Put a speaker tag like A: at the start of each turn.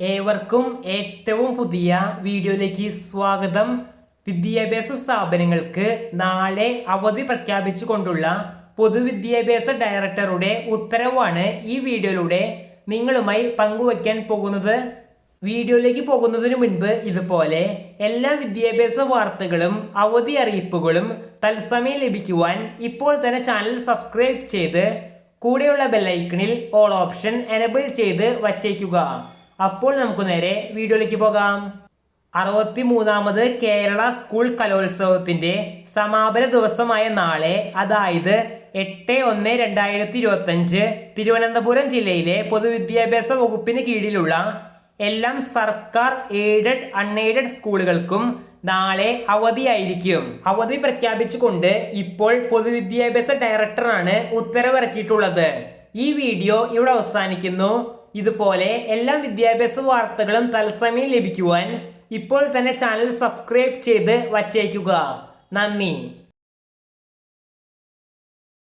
A: ഏവർക്കും ഏറ്റവും പുതിയ വീഡിയോയിലേക്ക് സ്വാഗതം. വിദ്യാഭ്യാസ സ്ഥാപനങ്ങൾക്ക് നാളെ അവധി പ്രഖ്യാപിച്ചുകൊണ്ടുള്ള പൊതുവിദ്യാഭ്യാസ ഡയറക്ടറുടെ ഉത്തരവാണ് ഈ വീഡിയോയിലൂടെ നിങ്ങളുമായി പങ്കുവയ്ക്കാൻ പോകുന്നത്. വീഡിയോയിലേക്ക് പോകുന്നതിന് മുൻപ് ഇതുപോലെ എല്ലാ വിദ്യാഭ്യാസ വാർത്തകളും അവധി അറിയിപ്പുകളും തത്സമയം ലഭിക്കുവാൻ ഇപ്പോൾ തന്നെ ചാനൽ സബ്സ്ക്രൈബ് ചെയ്ത് കൂടെയുള്ള ബെല്ലൈക്കണിൽ ഓൾ ഓപ്ഷൻ എനബിൾ ചെയ്ത് വച്ചേക്കുക. അപ്പോൾ നമുക്ക് നേരെ വീഡിയോയിലേക്ക് പോകാം. അറുപത്തി മൂന്നാമത് കേരള സ്കൂൾ കലോത്സവത്തിന്റെ സമാപന ദിവസമായ നാളെ അതായത് എട്ട് ഒന്ന് രണ്ടായിരത്തി ഇരുപത്തി അഞ്ച് തിരുവനന്തപുരം ജില്ലയിലെ പൊതുവിദ്യാഭ്യാസ വകുപ്പിന് കീഴിലുള്ള എല്ലാം സർക്കാർ എയ്ഡഡ് അൺഎയ്ഡഡ് സ്കൂളുകൾക്കും നാളെ അവധിയായിരിക്കും. അവധി പ്രഖ്യാപിച്ചുകൊണ്ട് ഇപ്പോൾ പൊതുവിദ്യാഭ്യാസ ഡയറക്ടറാണ് ഉത്തരവിറക്കിയിട്ടുള്ളത്. ഈ വീഡിയോ ഇവിടെ അവസാനിക്കുന്നു. ഇതുപോലെ എല്ലാ വിദ്യാഭ്യാസ വാർത്തകളും തത്സമയം ലഭിക്കുവാൻ ഇപ്പോൾ തന്നെ ചാനൽ സബ്സ്ക്രൈബ് ചെയ്ത് വച്ചേക്കുക. നന്ദി.